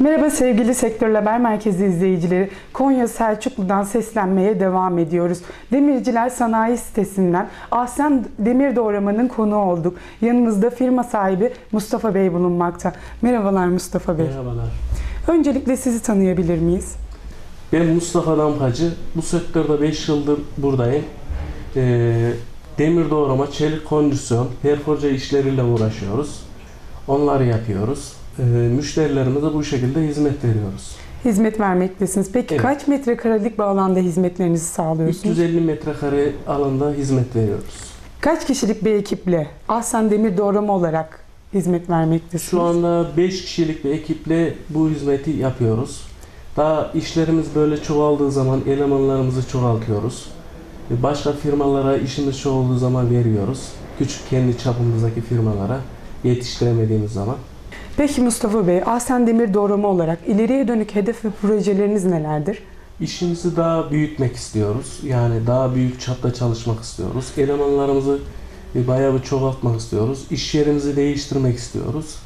Merhaba sevgili Sektör Haber Merkezi izleyicileri. Konya Selçuklu'dan seslenmeye devam ediyoruz. Demirciler Sanayi Sitesi'nden Ahsen Demir Doğrama'nın konuğu olduk. Yanımızda firma sahibi Mustafa Bey bulunmakta. Merhabalar Mustafa Bey. Merhabalar. Öncelikle sizi tanıyabilir miyiz? Ben Mustafa Damkacı. Bu sektörde 5 yıldır buradayım. Ee, demir doğrama, çelik kondisyon, perforca işleriyle uğraşıyoruz. Onları yapıyoruz. Ee, müşterilerimize bu şekilde hizmet veriyoruz. Hizmet vermektesiniz. Peki Evet. kaç metrekarelik bir alanda hizmetlerinizi sağlıyorsunuz? 350 metrekare alanda hizmet veriyoruz. Kaç kişilik bir ekiple Ahsen Demir Doğrama olarak hizmet vermektesiniz? Şu anda 5 kişilik bir ekiple bu hizmeti yapıyoruz. Daha işlerimiz böyle çoğaldığı zaman elemanlarımızı çoğaltıyoruz. Başka firmalara işimiz çoğaldığı zaman veriyoruz. Küçük kendi çapımızdaki firmalara yetiştiremediğimiz zaman. Peki Mustafa Bey, Ahsen Demir Doğrama olarak ileriye dönük hedef ve projeleriniz nelerdir? İşimizi daha büyütmek istiyoruz. Yani daha büyük çapta çalışmak istiyoruz. Elemanlarımızı e, bayağı bir çoğaltmak istiyoruz. İş yerimizi değiştirmek istiyoruz.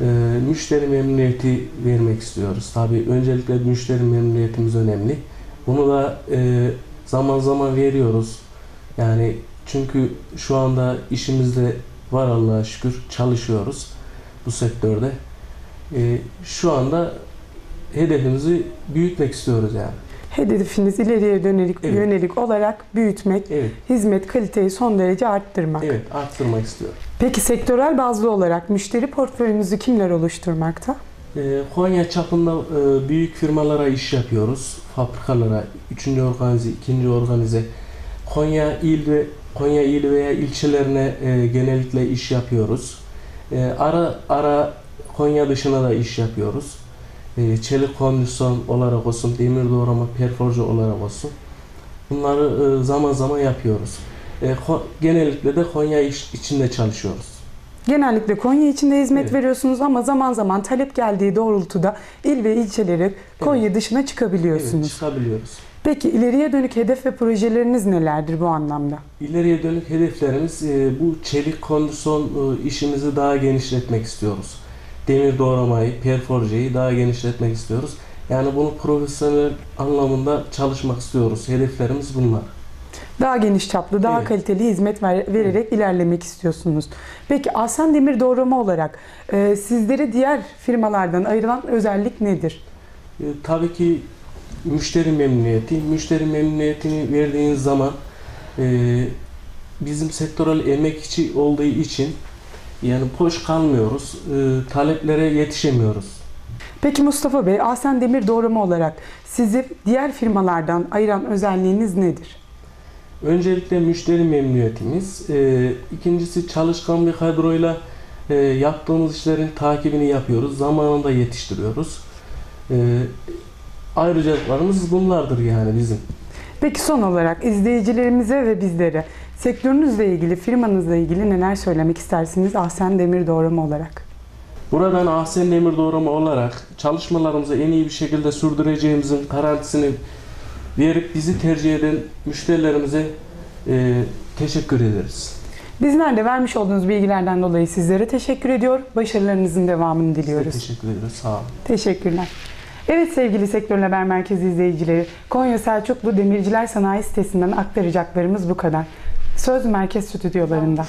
Ee, müşteri memnuniyeti vermek istiyoruz. Tabii öncelikle müşteri memnuniyetimiz önemli. Bunu da e, zaman zaman veriyoruz. Yani çünkü şu anda işimizde var Allah'a şükür çalışıyoruz bu sektörde. Ee, şu anda hedefimizi büyütmek istiyoruz yani. Hedefiniz ileriye dönelik, Evet. yönelik olarak büyütmek, Evet, hizmet kaliteyi son derece arttırmak. evet arttırmak istiyorum. Peki sektörel bazlı olarak müşteri portföyünüzü kimler oluşturmakta? Ee, Konya çapında e, büyük firmalara iş yapıyoruz. Fabrikalara, üçüncü organize, ikinci organize. Konya il ve Konya il veya ilçelerine e, genellikle iş yapıyoruz. E, ara ara Konya dışına da iş yapıyoruz. E, çelik kondisyon olarak olsun, demir doğrama, perforcu olarak olsun. Bunları e, zaman zaman yapıyoruz. E, genellikle de Konya iş içinde çalışıyoruz. Genellikle Konya içinde hizmet Evet. veriyorsunuz ama zaman zaman talep geldiği doğrultuda il ve ilçeleri Konya dışına Evet, çıkabiliyorsunuz. çıkabiliyoruz. Peki ileriye dönük hedef ve projeleriniz nelerdir bu anlamda? İleriye dönük hedeflerimiz e, bu çelik kondisyon e, işimizi daha genişletmek istiyoruz. Demir doğramayı, perforjeyi daha genişletmek istiyoruz. Yani bunu profesyonel anlamında çalışmak istiyoruz. Hedeflerimiz bunlar. Daha geniş çaplı, daha Evet. kaliteli hizmet ver- vererek ilerlemek istiyorsunuz. Peki Ahsen Demir Doğrama olarak e, sizleri diğer firmalardan ayıran özellik nedir? E, tabii ki müşteri memnuniyeti. Müşteri memnuniyetini verdiğiniz zaman e, bizim sektörel emekçi olduğu için yani boş kalmıyoruz. E, taleplere yetişemiyoruz. Peki Mustafa Bey, Ahsen Demir Doğrama olarak sizi diğer firmalardan ayıran özelliğiniz nedir? Öncelikle müşteri memnuniyetimiz. Ee, ikincisi çalışkan bir kadroyla e, yaptığımız işlerin takibini yapıyoruz. Zamanında yetiştiriyoruz. Ee, ayrıcalıklarımız bunlardır yani bizim. Peki son olarak izleyicilerimize ve bizlere sektörünüzle ilgili, firmanızla ilgili neler söylemek istersiniz Ahsen Demir Doğrama olarak? Buradan Ahsen Demir Doğrama olarak çalışmalarımızı en iyi bir şekilde sürdüreceğimizin garantisini verip bizi tercih eden müşterilerimize e, teşekkür ederiz. Bizler de vermiş olduğunuz bilgilerden dolayı sizlere teşekkür ediyor. Başarılarınızın devamını Size diliyoruz. teşekkür ederiz. Sağ olun. Teşekkürler. Evet sevgili Sektör Haber Merkezi izleyicileri, Konya Selçuklu Demirciler Sanayi Sitesi'nden aktaracaklarımız bu kadar. Söz Merkez Stüdyolarında.